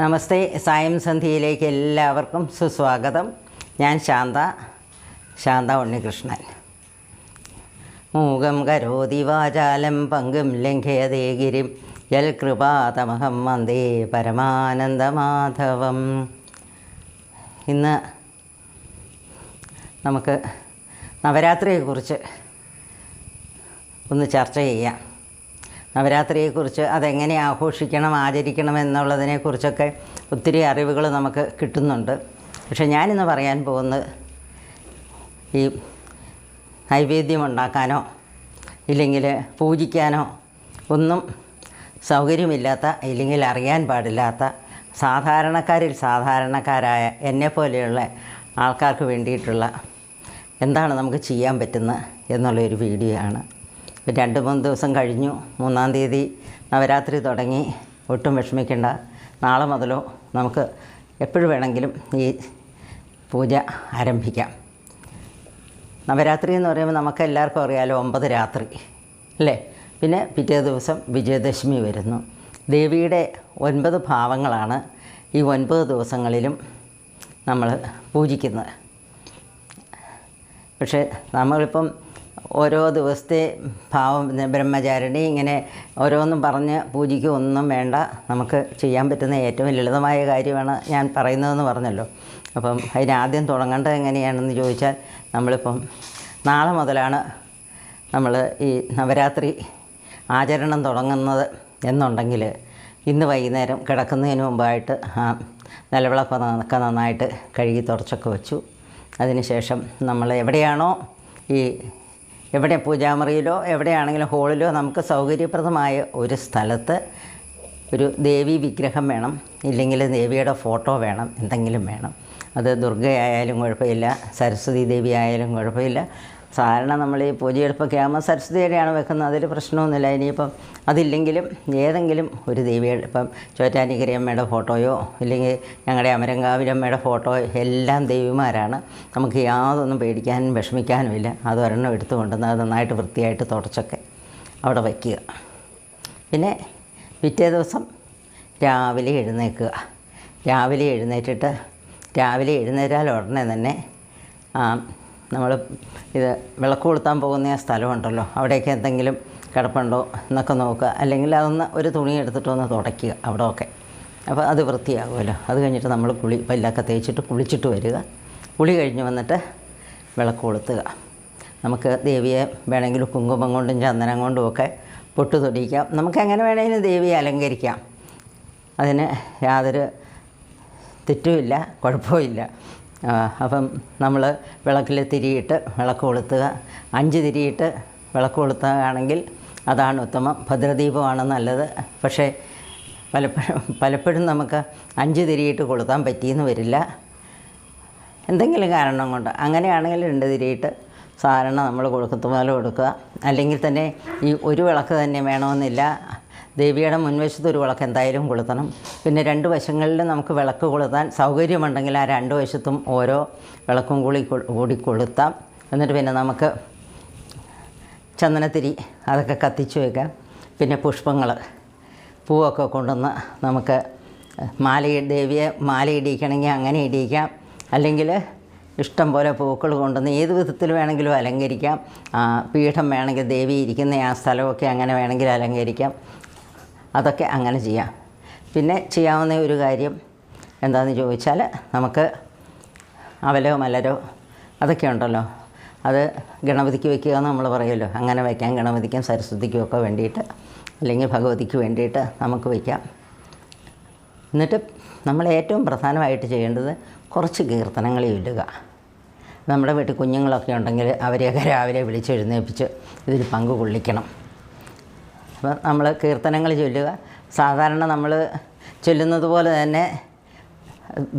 നമസ്തേ സായം സന്ധ്യയിലേക്ക് എല്ലാവർക്കും സുസ്വാഗതം. ഞാൻ ശാന്ത ശാന്ത ഉണ്ണികൃഷ്ണൻ. മൂകം കരോതി വാചാലം പങ്കും ലംഘയതേ ഗിരിം. യൽ കൃപാതമഹം വന്ദേ പരമാനന്ദമാധവം. ഇന്ന് നമുക്ക് നവരാത്രിയെക്കുറിച്ച് ഒന്ന് ചർച്ച ചെയ്യാം. നവരാത്രിയെക്കുറിച്ച് അതെങ്ങനെ ആഘോഷിക്കണം ആചരിക്കണം എന്നുള്ളതിനെക്കുറിച്ചൊക്കെ ഒത്തിരി അറിവുകൾ നമുക്ക് കിട്ടുന്നുണ്ട്. പക്ഷേ ഞാനിന്ന് പറയാൻ പോകുന്നത് ഈ നൈവേദ്യം ഉണ്ടാക്കാനോ ഇല്ലെങ്കിൽ പൂജിക്കാനോ ഒന്നും സൗകര്യമില്ലാത്ത ഇല്ലെങ്കിൽ അറിയാൻ പാടില്ലാത്ത സാധാരണക്കാരിൽ സാധാരണക്കാരായ എന്നെ പോലെയുള്ള ആൾക്കാർക്ക് വേണ്ടിയിട്ടുള്ള എന്താണ് നമുക്ക് ചെയ്യാൻ പറ്റുന്നത് എന്നുള്ളൊരു വീഡിയോ ആണ് രണ്ട് മൂന്ന് ദിവസം കഴിഞ്ഞു. മൂന്നാം തീയതി നവരാത്രി തുടങ്ങി. ഒട്ടും വിഷമിക്കേണ്ട. നാളെ മുതലോ നമുക്ക് എപ്പോഴും വേണമെങ്കിലും ഈ പൂജ ആരംഭിക്കാം. നവരാത്രി എന്ന് പറയുമ്പോൾ നമുക്ക് എല്ലാവർക്കും അറിയാലോ ഒമ്പത് രാത്രി അല്ലേ? പിന്നെ പിറ്റേ ദിവസം വിജയദശമി വരുന്നു. ദേവിയുടെ ഒൻപത് ഭാവങ്ങളാണ് ഈ ഒൻപത് ദിവസങ്ങളിലും നമ്മൾ പൂജിക്കുന്നത്. പക്ഷേ നമ്മളിപ്പം ഓരോ ദിവസത്തെ ഭാവം ബ്രഹ്മചാരിണി ഇങ്ങനെ ഓരോന്നും പറഞ്ഞ് പൂജിക്കൊന്നും വേണ്ട. നമുക്ക് ചെയ്യാൻ പറ്റുന്ന ഏറ്റവും ലളിതമായ കാര്യമാണ് ഞാൻ പറയുന്നതെന്ന് പറഞ്ഞല്ലോ. അപ്പം അതിനാദ്യം തുടങ്ങേണ്ടത് എങ്ങനെയാണെന്ന് ചോദിച്ചാൽ നമ്മളിപ്പം നാളെ മുതലാണ് നമ്മൾ ഈ നവരാത്രി ആചരണം തുടങ്ങുന്നത് എന്നുണ്ടെങ്കിൽ ഇന്ന് വൈകുന്നേരം കിടക്കുന്നതിന് മുമ്പായിട്ട് ആ നിലവിളക്കൊക്കെ നന്നായിട്ട് കഴുകി തുടച്ചൊക്കെ വെച്ചു. അതിനുശേഷം നമ്മൾ എവിടെയാണോ ഈ എവിടെ പൂജാമുറിയിലോ എവിടെയാണെങ്കിലും ഹോളിലോ നമുക്ക് സൗകര്യപ്രദമായ ഒരു സ്ഥലത്ത് ഒരു ദേവി വിഗ്രഹം വേണം. ഇല്ലെങ്കിൽ ദേവിയുടെ ഫോട്ടോ വേണം. എന്തെങ്കിലും വേണം. അത് ദുർഗയായാലും കുഴപ്പമില്ല. സരസ്വതി ദേവി ആയാലും കുഴപ്പമില്ല. സാധാരണ നമ്മൾ ഈ പൂജയെടുപ്പൊക്കെ ആകുമ്പോൾ സരസ്വതിയുടെയാണ് വെക്കുന്നത് അതിൽ പ്രശ്നമൊന്നുമില്ല. ഇനിയിപ്പം അതില്ലെങ്കിലും ഏതെങ്കിലും ഒരു ദേവിയുടെ ഇപ്പം ചോറ്റാനിക്കരയമ്മയുടെ ഫോട്ടോയോ ഇല്ലെങ്കിൽ ഞങ്ങളുടെ അമരങ്കാവിലമ്മയുടെ ഫോട്ടോ എല്ലാം ദേവിമാരാണ്. നമുക്ക് യാതൊന്നും പേടിക്കാനും വിഷമിക്കാനും ഇല്ല. അത് ഒരെണ്ണം എടുത്തു കൊണ്ടുവന്ന് അത് നന്നായിട്ട് വൃത്തിയായിട്ട് തുടച്ചൊക്കെ അവിടെ വയ്ക്കുക. പിന്നെ പിറ്റേ ദിവസം രാവിലെ എഴുന്നേൽക്കുക. രാവിലെ എഴുന്നേറ്റിട്ട് രാവിലെ എഴുന്നേറ്റാൽ ഉടനെ തന്നെ നമ്മൾ ഇത് വിളക്ക് കൊളുത്താൻ പോകുന്ന ആ സ്ഥലമുണ്ടല്ലോ. അവിടെയൊക്കെ എന്തെങ്കിലും കിടപ്പുണ്ടോ എന്നൊക്കെ നോക്കുക. അല്ലെങ്കിൽ അതൊന്ന് ഒരു തുണി എടുത്തിട്ട് ഒന്ന് തുടയ്ക്കുക അവിടെയൊക്കെ. അപ്പോൾ അത് വൃത്തിയാകുമല്ലോ. അത് കഴിഞ്ഞിട്ട് നമ്മൾ കുളി പല്ലൊക്കെ തേച്ചിട്ട് കുളിച്ചിട്ട് വരിക. കുളി കഴിഞ്ഞ് വന്നിട്ട് വിളക്ക് കൊളുത്തുക. നമുക്ക് ദേവിയെ വേണമെങ്കിൽ കുങ്കുമം കൊണ്ടും ചന്ദനം കൊണ്ടും ഒക്കെ പൊട്ട് തൊടിയിക്കാം നമുക്ക് എങ്ങനെ വേണമെങ്കിലും ദേവിയെ അലങ്കരിക്കാം. അതിന് യാതൊരു തെറ്റുമില്ല കുഴപ്പമില്ല. അപ്പം നമ്മൾ വിളക്കിൽ തിരിയിട്ട് വിളക്ക് കൊളുത്തുക. അഞ്ച് തിരിയിട്ട് വിളക്ക് കൊളുത്തുകയാണെങ്കിൽ അതാണ് ഉത്തമം. ഭദ്രദീപമാണ് നല്ലത്. പക്ഷേ പലപ്പോഴും പലപ്പോഴും നമുക്ക് അഞ്ച് തിരിയിട്ട് കൊളുത്താൻ പറ്റിയെന്ന് വരില്ല. എന്തെങ്കിലും കാരണം കൊണ്ട്. അങ്ങനെയാണെങ്കിൽ രണ്ട് തിരിയിട്ട് സാധാരണ നമ്മൾ കൊടുക്കത്തുപോലെ കൊടുക്കുക. അല്ലെങ്കിൽ തന്നെ ഈ ഒരു വിളക്ക് തന്നെ വേണമെന്നില്ല. ദേവിയുടെ മുൻവശത്ത് ഒരു വിളക്ക് എന്തായാലും കൊളുത്തണം. പിന്നെ രണ്ട് വശങ്ങളിലും നമുക്ക് വിളക്ക് കൊളുത്താൻ സൗകര്യമുണ്ടെങ്കിൽ ആ രണ്ട് വശത്തും ഓരോ വിളക്കും കൂടി കൂടി കൊളുത്താം. എന്നിട്ട് പിന്നെ നമുക്ക് ചന്ദനത്തിരി അതൊക്കെ കത്തിച്ചു വയ്ക്കാം പിന്നെ പുഷ്പങ്ങൾ പൂവൊക്കെ കൊണ്ടുവന്ന് നമുക്ക് മാല ദേവിയെ മാല ഇടിയിക്കണമെങ്കിൽ അങ്ങനെ ഇടിയിക്കാം. അല്ലെങ്കിൽ ഇഷ്ടം പോലെ പൂക്കൾ കൊണ്ടുവന്ന് ഏത് വിധത്തിൽ വേണമെങ്കിലും അലങ്കരിക്കാം. പീഠം വേണമെങ്കിൽ ദേവി ഇരിക്കുന്ന ആ സ്ഥലമൊക്കെ അങ്ങനെ വേണമെങ്കിൽ അലങ്കരിക്കാം. അതൊക്കെ അങ്ങനെ ചെയ്യാം. പിന്നെ ചെയ്യാവുന്ന ഒരു കാര്യം എന്താണെന്ന് ചോദിച്ചാൽ നമുക്ക് അവലോ മലരോ അതൊക്കെ ഉണ്ടല്ലോ. അത് ഗണപതിക്ക് വെക്കുക എന്ന് നമ്മൾ പറയുമല്ലോ. അങ്ങനെ വയ്ക്കാം ഗണപതിക്കും സരസ്വതിക്കും ഒക്കെ വേണ്ടിയിട്ട് അല്ലെങ്കിൽ ഭഗവതിക്ക് വേണ്ടിയിട്ട് നമുക്ക് വയ്ക്കാം എന്നിട്ട് നമ്മൾ ഏറ്റവും പ്രധാനമായിട്ട് ചെയ്യേണ്ടത് കുറച്ച് കീർത്തനങ്ങൾ ചൊല്ലുക. നമ്മുടെ വീട്ടിൽ കുഞ്ഞുങ്ങളൊക്കെ ഉണ്ടെങ്കിൽ അവരെയൊക്കെ രാവിലെ വിളിച്ചെഴുന്നേൽപ്പിച്ച് ഇതിൽ പങ്ക് കൊള്ളിക്കണം. അപ്പം നമ്മൾ കീർത്തനങ്ങൾ ചൊല്ലുക. സാധാരണ നമ്മൾ ചൊല്ലുന്നത് പോലെ തന്നെ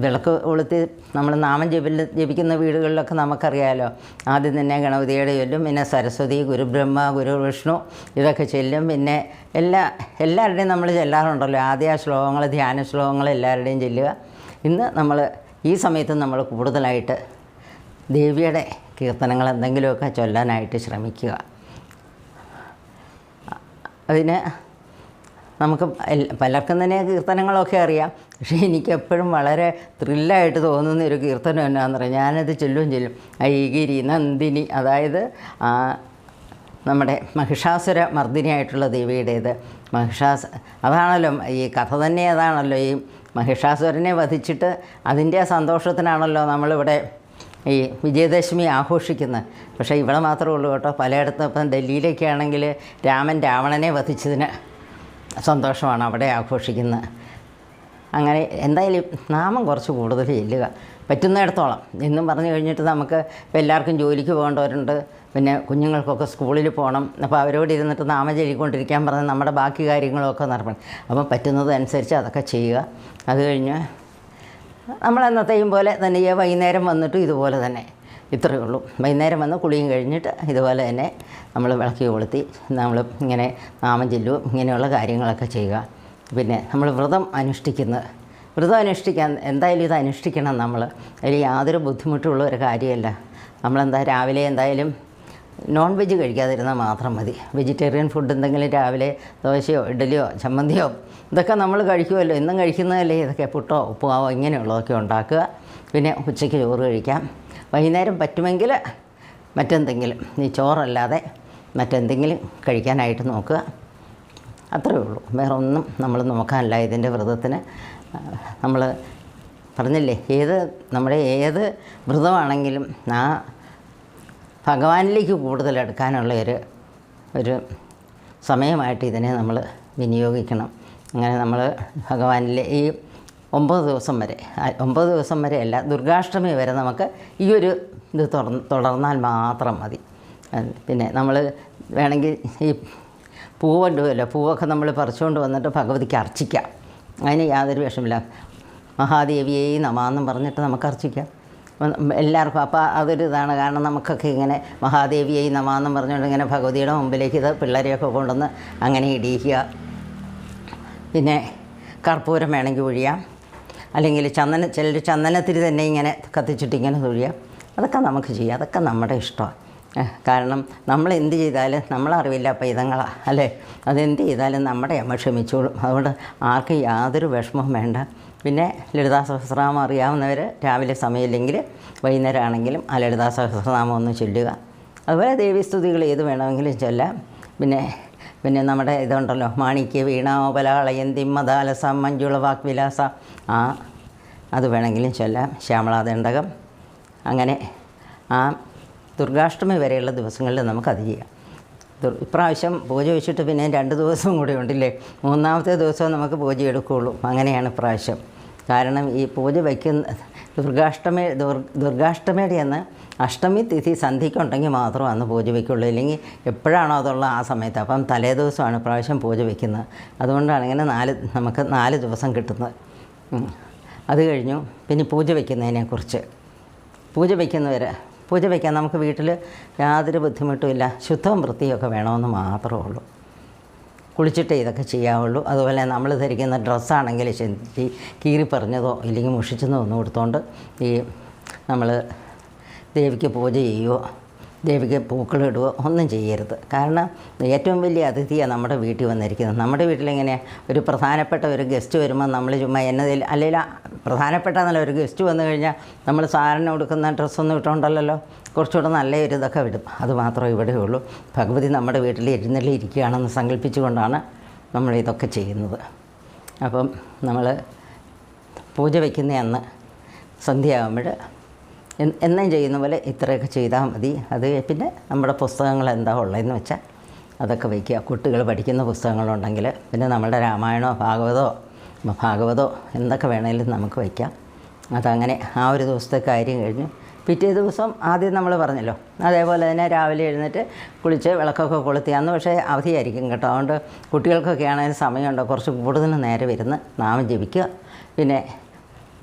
വിളക്ക് കൊളുത്തി നമ്മൾ നാമം ജപിൽ ജപിക്കുന്ന വീടുകളിലൊക്കെ നമുക്കറിയാമല്ലോ ആദ്യം തന്നെ ഗണപതിയുടെ ചൊല്ലും പിന്നെ സരസ്വതി ഗുരുബ്രഹ്മ ഗുരു വിഷ്ണു ഇതൊക്കെ ചൊല്ലും. പിന്നെ എല്ലാ എല്ലാവരുടെയും നമ്മൾ ചെല്ലാറുണ്ടല്ലോ. ആദ്യ ശ്ലോകങ്ങൾ ധ്യാന ശ്ലോകങ്ങൾ എല്ലാവരുടെയും ചൊല്ലുക. ഇന്ന് നമ്മൾ ഈ സമയത്ത് നമ്മൾ കൂടുതലായിട്ട് ദേവിയുടെ കീർത്തനങ്ങൾ എന്തെങ്കിലുമൊക്കെ ചൊല്ലാനായിട്ട് ശ്രമിക്കുക. അതിന് നമുക്ക് പലർക്കും തന്നെ കീർത്തനങ്ങളൊക്കെ അറിയാം. പക്ഷേ എനിക്കെപ്പോഴും വളരെ ത്രില്ലായിട്ട് തോന്നുന്ന ഒരു കീർത്തനം എന്നാന്ന് പറയാം. ഞാനത് ചൊല്ലും ചൊല്ലും. ഐഗിരി നന്ദിനി അതായത് നമ്മുടെ മഹിഷാസുര മർദ്ദിനിയായിട്ടുള്ള ദേവിയുടേത്. മഹിഷാസ് അതാണല്ലോ ഈ കഥ തന്നെ അതാണല്ലോ ഈ മഹിഷാസുരനെ വധിച്ചിട്ട് അതിന്റെ സന്തോഷത്തിനാണല്ലോ നമ്മളിവിടെ ഈ വിജയദശമി ആഘോഷിക്കുന്നത് പക്ഷേ ഇവിടെ മാത്രമേ ഉള്ളൂ കേട്ടോ. പലയിടത്തും ഇപ്പം ഡൽഹിയിലൊക്കെ ആണെങ്കിൽ രാമൻ രാവണനെ വധിച്ചതിന് സന്തോഷമാണ് അവിടെ ആഘോഷിക്കുന്നത്. അങ്ങനെ എന്തായാലും നാമം കുറച്ച് കൂടുതൽ ചെല്ലുക. പറ്റുന്നിടത്തോളം. എന്നും പറഞ്ഞു കഴിഞ്ഞിട്ട് നമുക്ക് ഇപ്പം എല്ലാവർക്കും ജോലിക്ക് പോകേണ്ടവരുണ്ട്. പിന്നെ കുഞ്ഞുങ്ങൾക്കൊക്കെ സ്കൂളിൽ പോകണം. അപ്പോൾ അവരോട് ഇരുന്നിട്ട് നാമം ചൊല്ലിക്കൊണ്ടിരിക്കാൻ പറഞ്ഞ് നമ്മുടെ ബാക്കി കാര്യങ്ങളൊക്കെ നടക്കണം. അപ്പം പറ്റുന്നത് അനുസരിച്ച് അതൊക്കെ ചെയ്യുക. അത് കഴിഞ്ഞ് നമ്മൾ എന്നത്തെയും പോലെ തന്നെ വൈകുന്നേരം വന്നിട്ട് ഇതുപോലെ തന്നെ. ഇത്രയേ ഉള്ളൂ. വൈകുന്നേരം വന്ന് കുളിയും കഴിഞ്ഞിട്ട് ഇതുപോലെ തന്നെ നമ്മൾ വിളക്കി കൊളുത്തി നമ്മൾ ഇങ്ങനെ നാമം ചെല്ലും ഇങ്ങനെയുള്ള കാര്യങ്ങളൊക്കെ ചെയ്യുക. പിന്നെ നമ്മൾ വ്രതം അനുഷ്ഠിക്കുന്നത് വ്രതം അനുഷ്ഠിക്കാൻ എന്തായാലും ഇത് അനുഷ്ഠിക്കണം നമ്മൾ. അതിൽ യാതൊരു ബുദ്ധിമുട്ടുള്ള ഒരു കാര്യമല്ല. നമ്മളെന്താ രാവിലെ എന്തായാലും നോൺ വെജ് കഴിക്കാതിരുന്നാൽ മാത്രം മതി. വെജിറ്റേറിയൻ ഫുഡ് എന്തെങ്കിലും രാവിലെ ദോശയോ ഇഡലിയോ ചമ്മന്തിയോ ഇതൊക്കെ നമ്മൾ കഴിക്കുമല്ലോ. എന്നും കഴിക്കുന്നതല്ലേ? ഇതൊക്കെ പുട്ടോ ഉപ്പുമാവോ ഇങ്ങനെയുള്ളതൊക്കെ ഉണ്ടാക്കുക. പിന്നെ ഉച്ചയ്ക്ക് ചോറ് കഴിക്കാം. വൈകുന്നേരം പറ്റുമെങ്കിൽ മറ്റെന്തെങ്കിലും ഈ ചോറല്ലാതെ മറ്റെന്തെങ്കിലും കഴിക്കാനായിട്ട് നോക്കുക. അത്രയേ ഉള്ളൂ. വേറെ ഒന്നും നമ്മൾ നോക്കാനല്ല ഇതിന്റെ വ്രതത്തിന്. നമ്മൾ പറഞ്ഞില്ലേ ഏത് നമ്മുടെ ഏത് വ്രതമാണെങ്കിലും ആ ഭഗവാനിലേക്ക് കൂടുതൽ എടുക്കാനുള്ള ഒരു ഒരു സമയമായിട്ട് ഇതിനെ നമ്മൾ വിനിയോഗിക്കണം. അങ്ങനെ നമ്മൾ ഭഗവാനിലെ ഈ ഒമ്പത് ദിവസം വരെ ഒമ്പത് ദിവസം വരെ അല്ല ദുർഗാഷ്ടമി വരെ നമുക്ക് ഈ ഒരു ഇത് തുടർന്ന് തുടർന്നാൽ മാത്രം മതി. പിന്നെ നമ്മൾ വേണമെങ്കിൽ ഈ പൂവുണ്ടല്ലോ പൂവൊക്കെ നമ്മൾ പറിച്ചുകൊണ്ട് വന്നിട്ട് ഭഗവതിക്ക് അർച്ചിക്കാം. അതിന് യാതൊരു വിഷമില്ല. മഹാദേവിയെ നമാന്നും പറഞ്ഞിട്ട് നമുക്ക് അർച്ചിക്കാം. എല്ലാവർക്കും അപ്പോൾ അതൊരു ഇതാണ്. കാരണം നമുക്കൊക്കെ ഇങ്ങനെ മഹാദേവിയെ നമാന്നും പറഞ്ഞുകൊണ്ട് ഇങ്ങനെ ഭഗവതിയുടെ മുമ്പിലേക്ക് ഇത് പിള്ളേരെയൊക്കെ കൊണ്ടുവന്ന് അങ്ങനെ ഇടിയിക്കുക. പിന്നെ കർപ്പൂരം വേണമെങ്കിൽ ഒഴിയാം അല്ലെങ്കിൽ ചന്ദന ചിലർ ചന്ദനത്തിരി തന്നെ ഇങ്ങനെ കത്തിച്ചിട്ട് ഇങ്ങനെ തൊഴിയാം. അതൊക്കെ നമുക്ക് ചെയ്യാം. അതൊക്കെ നമ്മുടെ ഇഷ്ടമാണ്. കാരണം നമ്മൾ എന്ത് ചെയ്താലും നമ്മളറിവില്ല പൈതങ്ങളാണ് അല്ലേ? അതെന്ത് ചെയ്താലും നമ്മുടെ അമ്മ ക്ഷമിച്ചോളും. അതുകൊണ്ട് ആർക്കും യാതൊരു വിഷമവും വേണ്ട. പിന്നെ ലളിതാ സഹസ്രനാമം അറിയാവുന്നവർ രാവിലെ സമയമില്ലെങ്കിൽ വൈകുന്നേരം ആണെങ്കിലും ആ ലളിതാ സഹസ്രനാമം ഒന്ന് ചൊല്ലുക. അതുപോലെ ദേവീസ്തുതികൾ ഏത് വേണമെങ്കിലും ചൊല്ലാം. പിന്നെ പിന്നെ നമ്മുടെ ഇതുണ്ടല്ലോ മാണിക്യ വീണ ഓപലാളയന്തി മദാലസ മഞ്ജുള വാക്വിലാസ. ആ അത് വേണമെങ്കിലും ചൊല്ലാം. ശ്യാമളാദണ്ഡകം അങ്ങനെ ആ ദുർഗാഷ്ടമി വരെയുള്ള ദിവസങ്ങളിൽ നമുക്കത് ചെയ്യാം. ഇപ്രാവശ്യം പൂജ വെച്ചിട്ട് പിന്നെ രണ്ട് ദിവസവും കൂടി ഉണ്ടല്ലേ? മൂന്നാമത്തെ ദിവസം നമുക്ക് പൂജ എടുക്കുകയുള്ളൂ അങ്ങനെയാണ് ഇപ്രാവശ്യം. കാരണം ഈ പൂജ വയ്ക്കുന്ന ദുർഗാഷ്ടമി ദുർ ദുർഗാഷ്ടമിയുടെ അന്ന് അഷ്ടമി തിഥി സന്ധിക്കുണ്ടെങ്കിൽ മാത്രം അന്ന് പൂജ വയ്ക്കുള്ളൂ. ഇല്ലെങ്കിൽ എപ്പോഴാണോ അതുള്ള ആ സമയത്ത്. അപ്പം തലേ ദിവസമാണ് പ്രാവശ്യം പൂജ വയ്ക്കുന്നത്. അതുകൊണ്ടാണ് ഇങ്ങനെ നാല് നമുക്ക് നാല് ദിവസം കിട്ടുന്നത്. അത് കഴിഞ്ഞു. പിന്നെ പൂജ വയ്ക്കുന്നതിനെക്കുറിച്ച്. പൂജ വയ്ക്കുന്നവർ പൂജ വയ്ക്കാൻ നമുക്ക് വീട്ടിൽ യാതൊരു ബുദ്ധിമുട്ടുമില്ല. ശുദ്ധവും വൃത്തിയൊക്കെ വേണമെന്ന് മാത്രമേ ഉള്ളൂ. കുളിച്ചിട്ടേ ഇതൊക്കെ ചെയ്യാവുള്ളൂ. അതുപോലെ നമ്മൾ ധരിക്കുന്ന ഡ്രസ്സാണെങ്കിൽ ശരി കീറി പറഞ്ഞതോ ഇല്ലെങ്കിൽ മുഷിച്ചതോ ഒന്നും കൊടുത്തോണ്ട് ഈ നമ്മൾ ദേവിക്ക് പൂജ ചെയ്യുകയോ ദേവിക്ക് പൂക്കളിടുകയോ ഒന്നും ചെയ്യരുത്. കാരണം ഏറ്റവും വലിയ അതിഥിയാണ് നമ്മുടെ വീട്ടിൽ വന്നിരിക്കുന്നത്. നമ്മുടെ വീട്ടിലിങ്ങനെ ഒരു പ്രധാനപ്പെട്ട ഒരു ഗസ്റ്റ് വരുമ്പോൾ നമ്മൾ ചുമ്മാ എന്നതിൽ അല്ലെങ്കിൽ പ്രധാനപ്പെട്ട നല്ല ഒരു ഗസ്റ്റ് വന്നു കഴിഞ്ഞാൽ നമ്മൾ സാറിന് കൊടുക്കുന്ന ഡ്രസ്സൊന്നും ഇട്ടുകൊണ്ടല്ലോ കുറച്ചുകൂടെ നല്ല ഒരു ഇതൊക്കെ വിടും അത് മാത്രമേ ഇവിടെ ഉള്ളൂ. ഭഗവതി നമ്മുടെ വീട്ടിൽ എഴുന്നള്ളി ഇരിക്കുകയാണെന്ന് സങ്കല്പിച്ചുകൊണ്ടാണ് നമ്മൾ ഇതൊക്കെ ചെയ്യുന്നത്. അപ്പം നമ്മൾ പൂജ വയ്ക്കുന്ന അന്ന് സന്ധ്യയാകുമ്പോൾ എന്നും ചെയ്യുന്ന പോലെ ഇത്രയൊക്കെ ചെയ്താൽ മതി. അത് പിന്നെ നമ്മുടെ പുസ്തകങ്ങൾ എന്താ ഉള്ളതെന്ന് വെച്ചാൽ അതൊക്കെ വയ്ക്കുക. കുട്ടികൾ പഠിക്കുന്ന പുസ്തകങ്ങളുണ്ടെങ്കിൽ പിന്നെ നമ്മളുടെ രാമായണോ ഭാഗവതോ ഭാഗവതോ എന്തൊക്കെ വേണമെങ്കിലും നമുക്ക് വയ്ക്കാം. അതങ്ങനെ ആ ഒരു ദിവസത്തെ കാര്യം കഴിഞ്ഞു പിറ്റേ ദിവസം ആദ്യം നമ്മൾ പറഞ്ഞല്ലോ. അതേപോലെ തന്നെ രാവിലെ എഴുന്നേറ്റ് കുളിച്ച് വിളക്കൊക്കെ കൊളുത്തി അന്ന് പക്ഷേ അവധിയായിരിക്കും കേട്ടോ. അതുകൊണ്ട് കുട്ടികൾക്കൊക്കെ ആണെങ്കിൽ സമയമുണ്ടോ. കുറച്ച് കൂടുതൽ നേരെ ഇരുന്ന് നാമം ജപിക്കുക. പിന്നെ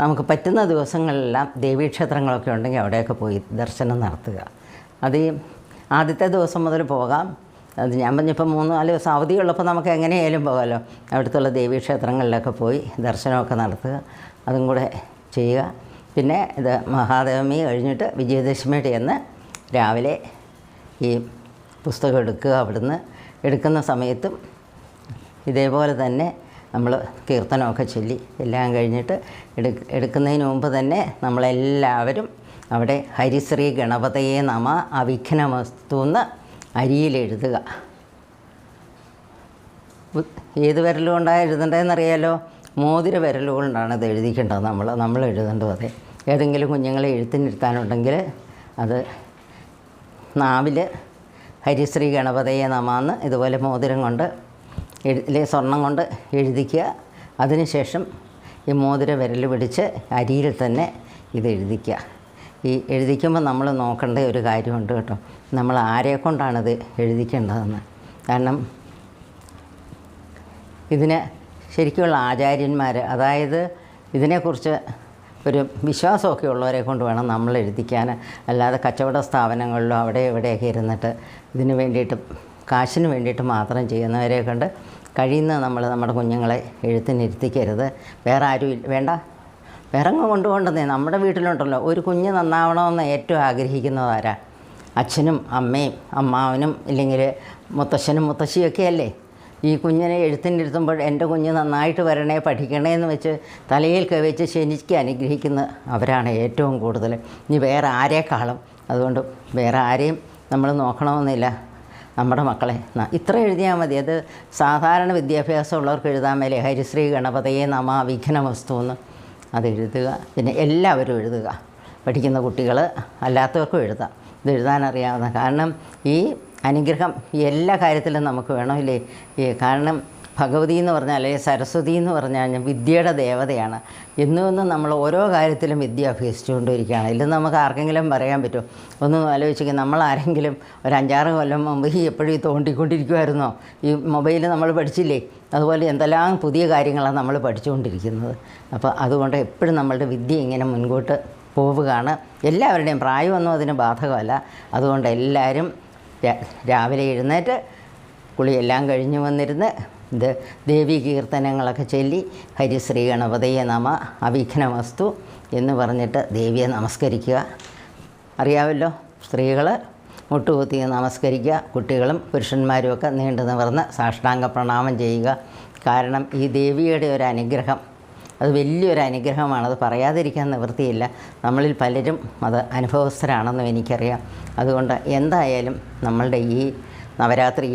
നമുക്ക് പറ്റുന്ന ദിവസങ്ങളിലെല്ലാം ദേവീക്ഷേത്രങ്ങളൊക്കെ ഉണ്ടെങ്കിൽ അവിടെയൊക്കെ പോയി ദർശനം നടത്തുക. അത് ഈ ആദ്യത്തെ ദിവസം മുതൽ പോകാം. അത് ഞാൻ പറഞ്ഞപ്പോൾ മൂന്ന് നാല് ദിവസം അവധിയുള്ളപ്പോൾ നമുക്ക് എങ്ങനെയായാലും പോകാമല്ലോ. അവിടുത്തുള്ള ദേവീക്ഷേത്രങ്ങളിലൊക്കെ പോയി ദർശനമൊക്കെ നടത്തുക. അതും കൂടെ ചെയ്യുക. പിന്നെ ഇത് മഹാദേവമി കഴിഞ്ഞിട്ട് വിജയദശമിയുടെ അന്ന് രാവിലെ ഈ പുസ്തകം എടുക്കുക. അവിടുന്ന് എടുക്കുന്ന സമയത്തും ഇതേപോലെ തന്നെ നമ്മൾ കീർത്തനമൊക്കെ ചൊല്ലി എല്ലാം കഴിഞ്ഞിട്ട് എടു എടുക്കുന്നതിന് മുമ്പ് തന്നെ നമ്മളെല്ലാവരും അവിടെ ഹരിശ്രീ ഗണപതയെ നമ അവിഘ്നമസ്തു എന്ന് അരിയിലെഴുതുക ഏത് വിരലുകൊണ്ടാണ് എഴുതേണ്ടതെന്നറിയാലോ? മോതിര വിരലുകൊണ്ടാണ് ഇത് എഴുതിക്കേണ്ടത് നമ്മൾ നമ്മൾ എഴുതേണ്ടത് അതെ. ഏതെങ്കിലും കുഞ്ഞുങ്ങളെ എഴുത്തിനിരുത്താനുണ്ടെങ്കിൽ അത് നാവിൽ ഹരിശ്രീ ഗണപതയെ നമാന്ന് ഇതുപോലെ മോതിരം കൊണ്ട് എഴു ഇല്ലേ സ്വർണം കൊണ്ട് എഴുതിക്കുക. അതിനുശേഷം ഈ മോതിര വിരൽ പിടിച്ച് അരിയിൽ തന്നെ ഇത് എഴുതിക്കുക. ഈ എഴുതിക്കുമ്പോൾ നമ്മൾ നോക്കേണ്ട ഒരു കാര്യമുണ്ട് കേട്ടോ. നമ്മൾ ആരെ കൊണ്ടാണിത് എഴുതിക്കേണ്ടതെന്ന്. കാരണം ഇതിന് ശരിക്കുള്ള ആചാര്യന്മാർ അതായത് ഇതിനെക്കുറിച്ച് ഒരു വിശ്വാസമൊക്കെ ഉള്ളവരെ കൊണ്ട് വേണം നമ്മൾ എഴുതിക്കാൻ. അല്ലാതെ കച്ചവട സ്ഥാപനങ്ങളിലോ അവിടെ എവിടെയൊക്കെ ഇരുന്നിട്ട് ഇതിന് വേണ്ടിയിട്ട് കാശിന് വേണ്ടിയിട്ട് മാത്രം ചെയ്യുന്നവരെ കണ്ട് കഴിയുന്ന നമ്മൾ നമ്മുടെ കുഞ്ഞുങ്ങളെ എഴുത്തിനിരുത്തിക്കരുത് വേറെ ആരും വേണ്ട. വേറെ അങ്ങ് കൊണ്ടുപോകണ്ടെന്നേ. നമ്മുടെ വീട്ടിലുണ്ടല്ലോ. ഒരു കുഞ്ഞ് നന്നാവണമെന്ന് ഏറ്റവും ആഗ്രഹിക്കുന്നതാരാ? അച്ഛനും അമ്മയും അമ്മാവനും ഇല്ലെങ്കിൽ മുത്തശ്ശനും മുത്തശ്ശിയൊക്കെ അല്ലേ? ഈ കുഞ്ഞിനെ എഴുത്തിനിരുത്തുമ്പോൾ എന്റെ കുഞ്ഞ് നന്നായിട്ട് വരണേ പഠിക്കണേ എന്ന് വെച്ച് തലയിൽ കവച്ച് ശനിക്ക് അനുഗ്രഹിക്കുന്ന അവരാണ് ഏറ്റവും കൂടുതൽ. ഇനി വേറെ ആരേക്കാളും? അതുകൊണ്ട് വേറെ ആരെയും നമ്മൾ നോക്കണമെന്നില്ല. നമ്മുടെ മക്കളെ. ഇത്ര എഴുതിയാൽ മതി. അത് സാധാരണ വിദ്യാഭ്യാസം ഉള്ളവർക്ക് എഴുതാൻ മേലെ ഹരിശ്രീ ഗണപതയെ നമ വിഘ്നമസ്തു എന്ന് അത് എഴുതുക. പിന്നെ എല്ലാവരും എഴുതുക. പഠിക്കുന്ന കുട്ടികൾ അല്ലാത്തവർക്കും എഴുതാം. ഇത് എഴുതാൻ അറിയാവുന്ന കാരണം ഈ അനുഗ്രഹം എല്ലാ കാര്യത്തിലും നമുക്ക് വേണമില്ലേ കാരണം ഭഗവതി എന്ന് പറഞ്ഞാൽ അല്ലെങ്കിൽ സരസ്വതി എന്ന് പറഞ്ഞാൽ വിദ്യയുടെ ദേവതയാണ്. എന്നും എന്നും നമ്മൾ ഓരോ കാര്യത്തിലും വിദ്യ അഭ്യസിച്ചുകൊണ്ടിരിക്കുകയാണ്. ഇല്ല നമുക്ക് ആർക്കെങ്കിലും പറയാൻ പറ്റും ഒന്ന് ആലോചിക്കുക നമ്മൾ ആരെങ്കിലും ഒരു അഞ്ചാറ് കൊല്ലം മുമ്പ് ഈ എപ്പോഴും ഈ തോണ്ടിക്കൊണ്ടിരിക്കുമായിരുന്നോ ഈ മൊബൈൽ നമ്മൾ പഠിച്ചില്ലേ? അതുപോലെ എന്തെല്ലാം പുതിയ കാര്യങ്ങളാണ് നമ്മൾ പഠിച്ചുകൊണ്ടിരിക്കുന്നത്. അപ്പോൾ അതുകൊണ്ട് എപ്പോഴും നമ്മളുടെ വിദ്യ ഇങ്ങനെ മുൻപോട്ട് പോവുകയാണ്. എല്ലാവരുടെയും പ്രായമൊന്നും അതിന് ബാധകമല്ല. അതുകൊണ്ട് എല്ലാവരും രാവിലെ എഴുന്നേറ്റ് കുളിയെല്ലാം കഴിഞ്ഞു വന്നിരുന്ന് ഇത് ദേവി കീർത്തനങ്ങളൊക്കെ ചൊല്ലി ഹരിശ്രീ ഗണപതയെ നമ അവിഘ്നമസ്തു എന്ന് പറഞ്ഞിട്ട് ദേവിയെ നമസ്കരിക്കുക. അറിയാമല്ലോ സ്ത്രീകൾ മുട്ടുകുത്തി നമസ്കരിക്കുക കുട്ടികളും പുരുഷന്മാരും ഒക്കെ നീണ്ടു നിവർന്ന് സാഷ്ടാംഗ പ്രണാമം ചെയ്യുക. കാരണം ഈ ദേവിയുടെ ഒരു അനുഗ്രഹം അത് വലിയൊരു അനുഗ്രഹമാണ്. അത് പറയാതിരിക്കാൻ നിവൃത്തിയില്ല. നമ്മളിൽ പലരും അത് അനുഭവസ്ഥരാണെന്നും എനിക്കറിയാം. അതുകൊണ്ട് എന്തായാലും നമ്മളുടെ ഈ നവരാത്രി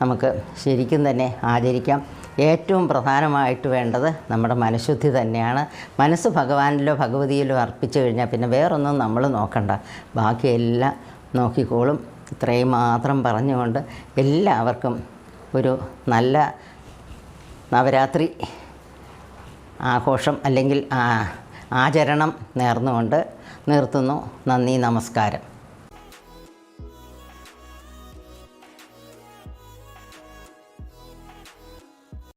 നമുക്ക് ശരിക്കും തന്നെ ആചരിക്കാം. ഏറ്റവും പ്രധാനമായിട്ട് വേണ്ടത് നമ്മുടെ മനഃശുദ്ധി തന്നെയാണ്. മനസ്സ് ഭഗവാനിലോ ഭഗവതിയിലോ അർപ്പിച്ചു കഴിഞ്ഞാൽ പിന്നെ വേറൊന്നും നമ്മൾ നോക്കണ്ട. ബാക്കിയെല്ലാം നോക്കിക്കോളും. ഇത്രയും മാത്രം പറഞ്ഞുകൊണ്ട് എല്ലാവർക്കും ഒരു നല്ല നവരാത്രി ആഘോഷം അല്ലെങ്കിൽ ആചരണം നേർന്നുകൊണ്ട് നിർത്തുന്നു. നന്ദി നമസ്കാരം.